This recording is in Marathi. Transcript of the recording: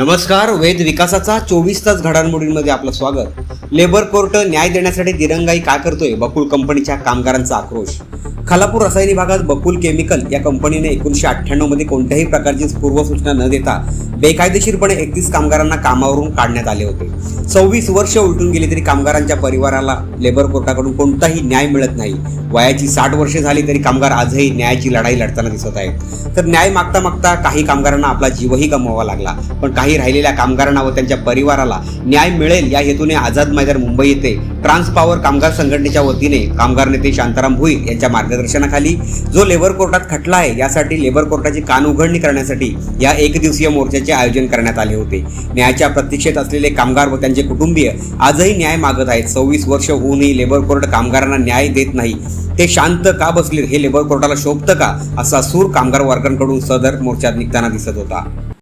नमस्कार वेद विकासाचा चोवीस तास घडामोडींमध्ये आपलं स्वागत. लेबर कोर्ट न्याय देण्यासाठी दिरंगाई का करतोय? बकुल कंपनीच्या कामगारांचा आक्रोश. खालापूर रसायनी भागात बकुल केमिकल या कंपनीने एकोणीसशे अठ्ठ्याण्णवमध्ये कोणत्याही प्रकारची पूर्वसूचना न देता बेकायदेशीरपणे एकतीस कामगारांना कामावरून काढण्यात आले होते. सव्वीस वर्ष उलटून गेली तरी कामगारांच्या परिवाराला लेबर कोर्टाकडून कोणताही न्याय मिळत नाही. वयाची साठ वर्षे झाली तरी कामगार आजही न्यायाची लढाई लढताना दिसत आहेत. तर न्याय मागता मागता काही कामगारांना आपला जीवही गमवावा लागला. पण काही राहिलेल्या कामगारांना व त्यांच्या परिवाराला न्याय मिळेल या हेतूने आझाद मैदान मुंबई येथे ट्रान्स पॉवर कामगार संघटनेच्या वतीने कामगार नेते शांताराम भुई यांच्या मार्गदर्शनाखाली जो लेबर कोर्टात खटला आहे यासाठी लेबर कोर्टाची कान उघडणी करण्यासाठी या एक दिवसीय मोर्चाचे आयोजन करण्यात आले होते. न्यायाच्या प्रतीक्षेत असलेले कामगार व त्यांचे कुटुंबीय आजही न्याय मागत आहेत. सव्वीस वर्ष होऊनही लेबर कोर्ट कामगारांना न्याय देत नाही. ते शांत का बसले? हे लेबर कोर्टाला शोभतं का? असा सूर कामगार वर्गांकडून सदर मोर्चात निघताना दिसत होता.